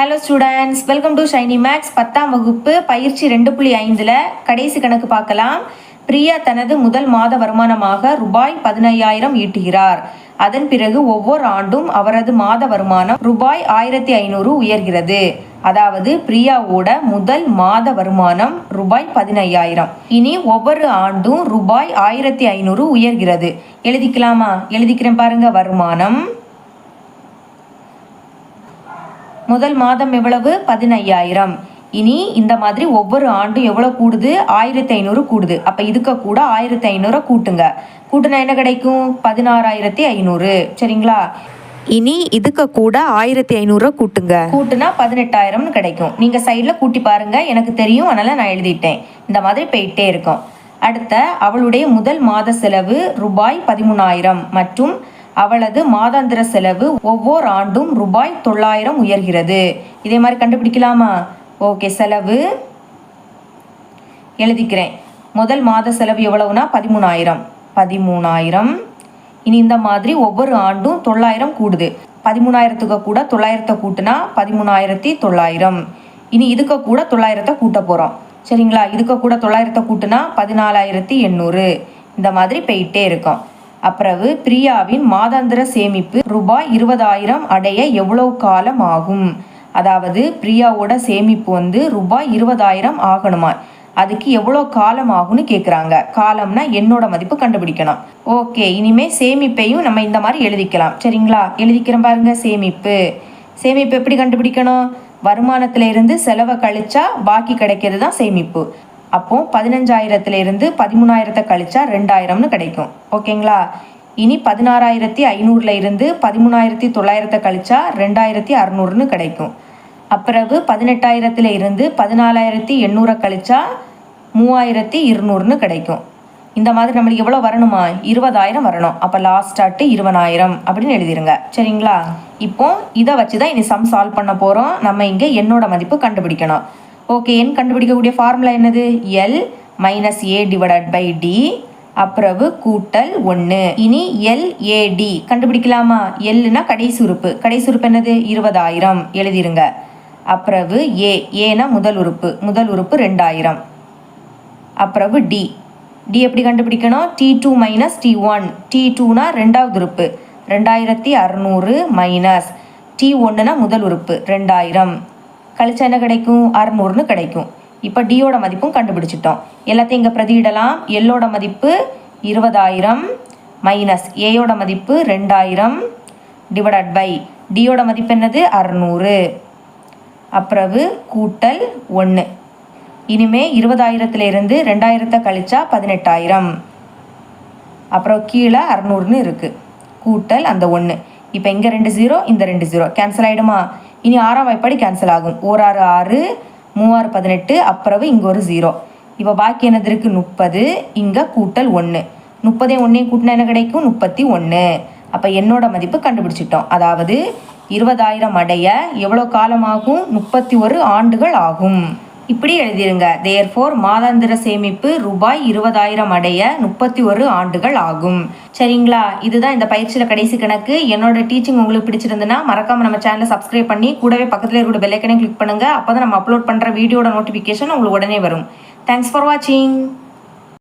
Hello students welcome to Shiny Max பத்தாம் வகுப்பு பயிற்சி ரெண்டு புள்ளி ஐந்தில். கடைசி கணக்கு பார்க்கலாம். பிரியா தனது முதல் மாத வருமானமாக ரூபாய் பதினையாயிரம் ஈட்டுகிறார். அதன் பிறகு ஒவ்வொரு ஆண்டும் அவரது மாத வருமானம் ரூபாய் ஆயிரத்தி ஐநூறு உயர்கிறது. அதாவது பிரியாவோட முதல் மாத வருமானம் ரூபாய் பதினையாயிரம். இனி ஒவ்வொரு ஆண்டும் ரூபாய் ஆயிரத்தி ஐநூறு உயர்கிறது. எழுதிக்கலாமா? எழுதிக்கிறேன் பாருங்க வருமானம். முதல் மாதம் எவ்வளவு? பதினையாயிரம். இனி இந்த மாதிரி ஒவ்வொரு ஆண்டும் எவ்வளோ கூடுது? ஆயிரத்தி ஐநூறு கூடுது. அப்போ இதுக்கு கூட ஆயிரத்தி ஐநூறை கூட்டுங்க. கூட்டுனா என்ன கிடைக்கும்? பதினாறாயிரத்தி ஐநூறு சரிங்களா? இனி இதுக்கு கூட ஆயிரத்தி ஐநூறுரூவா கூட்டுங்க. கூட்டுனா பதினெட்டாயிரம்னு கிடைக்கும். நீங்கள் சைடில் கூட்டி பாருங்க. எனக்கு தெரியும். அதனால் நான் எழுதிட்டேன். இந்த மாதிரி போயிட்டே இருக்கும். அடுத்த அவளுடைய முதல் மாத செலவு ரூபாய் பதிமூணாயிரம். மற்றும் அவளது மாதாந்திர செலவு ஒவ்வொரு ஆண்டும் ரூபாய் தொள்ளாயிரம் உயர்கிறது. இதே மாதிரி கண்டுபிடிக்கலாமா? ஓகே செலவு. எழுதிக்கிறேன். முதல் மாத செலவு எவ்வளவுனா? பதிமூணாயிரம். பதிமூணாயிரம். இனி இந்த மாதிரி ஒவ்வொரு ஆண்டும் தொள்ளாயிரம் கூடுது. பதிமூணாயிரத்துக்கு கூட தொள்ளாயிரத்தை கூட்டுனா பதிமூணாயிரத்தி தொள்ளாயிரம். இனி இதுக்கு கூட தொள்ளாயிரத்தை கூட்ட போகிறோம் சரிங்களா? இதுக்கு கூட தொள்ளாயிரத்தை கூட்டுனா பதினாலாயிரத்தி எண்ணூறு. இந்த மாதிரி போயிட்டே இருக்கோம். அப்பிறகு பிரியாவின் மாதாந்திர சேமிப்பு ரூபாய் இருபதாயிரம் அடைய எவ்வளவு காலம் ஆகும்? அதாவது பிரியாவோட சேமிப்பு வந்து ரூபாய் இருபதாயிரம் ஆகணுமா? அதுக்கு எவ்வளோ காலம் ஆகும்னு கேட்குறாங்க காலம்னா என்னோட மதிப்பு கண்டுபிடிக்கணும். ஓகே இனிமே சேமிப்பையும் நம்ம இந்த மாதிரி எழுதிக்கலாம். சரிங்களா? எழுதிக்கிறோம் பாருங்க சேமிப்பு. சேமிப்பு எப்படி கண்டுபிடிக்கணும்? வருமானத்துல இருந்து செலவை கழிச்சா பாக்கி கிடைக்கிறது தான் சேமிப்பு. அப்போ பதினஞ்சாயிரத்துல இருந்து பதிமூணாயிரத்தை கழிச்சா ரெண்டாயிரம்னு கிடைக்கும். ஓகேங்களா? இனி பதினாறாயிரத்தி ஐநூறுல இருந்து பதிமூணாயிரத்தி தொள்ளாயிரத்தை கழிச்சா ரெண்டாயிரத்தி அறநூறுன்னு கிடைக்கும். அப்பிறகு பதினெட்டாயிரத்துல இருந்து பதினாலாயிரத்தி எண்ணூறை கழிச்சா மூவாயிரத்தி இருநூறுன்னு கிடைக்கும். இந்த மாதிரி நம்மளுக்கு எவ்வளோ வரணுமா? இருபதாயிரம் வரணும். அப்போ லாஸ்டாட்டு இருபதாயிரம் அப்படின்னு எழுதிருங்க. சரிங்களா? இப்போ இதை வச்சு தான் இனி சம் சால்வ் பண்ண போகிறோம் நம்ம இங்கே என்னோட மதிப்பு கண்டுபிடிக்கணும். ஓகே என் கண்டுபிடிக்கக்கூடிய ஃபார்முலா என்னது? L minus A divided by D அப்புறவு கூட்டல் ஒன்று இனி எல் ஏடி கண்டுபிடிக்கலாமா? எல்லுனா கடைசி உறுப்பு. கடைசி உறுப்பு என்னது? இருபதாயிரம். எழுதிருங்க. அப்புறவு ஏ ஏனா முதல் உறுப்பு. முதல் உறுப்பு ரெண்டாயிரம். அப்புறவு டி டி எப்படி கண்டுபிடிக்கணும்? D two minus D one D டூனா ரெண்டாவது உறுப்பு. ரெண்டாயிரத்தி அறநூறு மைனஸ் டி ஒன்றுனா முதல் உறுப்பு. ரெண்டாயிரம். கழிச்சா என்ன கிடைக்கும்? அறநூறுன்னு கிடைக்கும். இப்போ டியோட மதிப்பும் கண்டுபிடிச்சிட்டோம். எல்லாத்தையும் இங்கே பிரதியிடலாம். எல்லோட மதிப்பு இருபதாயிரம் மைனஸ் ஏயோட மதிப்பு ரெண்டாயிரம் டிவைடட் பை டியோட மதிப்பு என்னது? அறநூறு. அப்புறவு கூட்டல் ஒன்று இனிமே இருபதாயிரத்துலேருந்து ரெண்டாயிரத்தை கழிச்சா பதினெட்டாயிரம். அப்புறம் கீழே அறநூறுன்னு இருக்குது கூட்டல் அந்த ஒன்று இப்போ இங்கே ரெண்டு ஜீரோ இந்த ரெண்டு ஜீரோ கேன்சல் ஆகிடுமா இனி ஆறாம் வாய்ப்பாடி கேன்சல் ஆகும். ஓர் ஆறு ஆறு மூவாறு பதினெட்டு அப்புறவு இங்கே ஒரு ஜீரோ இப்போ பாக்கி என்னது இருக்குது முப்பது இங்கே கூட்டல் ஒன்று முப்பதே ஒன்றையும் கூட்டினா என்ன கிடைக்கும்? முப்பத்தி ஒன்று அப்போ என்னோட மதிப்பு கண்டுபிடிச்சிட்டோம். அதாவது இருபதாயிரம் அடைய எவ்வளோ காலமாகும்? முப்பத்தி ஒரு ஆண்டுகள் ஆகும். இப்படி எழுதிருங்க. தேர்ஃபோர் மாதாந்திர சேமிப்பு ரூபாய் இருபதாயிரம் அடைய முப்பத்தி ஒரு ஆண்டுகள் ஆகும். சரிங்களா? இதுதான் இந்த பயிற்சியில் கடைசி கணக்கு. என்னோட டீச்சிங் உங்களுக்கு பிடிச்சிருந்துன்னா மறக்காம நம்ம சேனலை சப்ஸ்கிரைப் பண்ணி கூடவே பக்கத்தில் இருக்கிற பெல்லைக்கனையும் கிளிக் பண்ணுங்க. அப்போ தான் நம்ம அப்லோட் பண்ணுற வீடியோட நோட்டிஃபிகேஷன் உங்களுக்கு உடனே வரும். தேங்க்ஸ் ஃபார் வாட்சிங்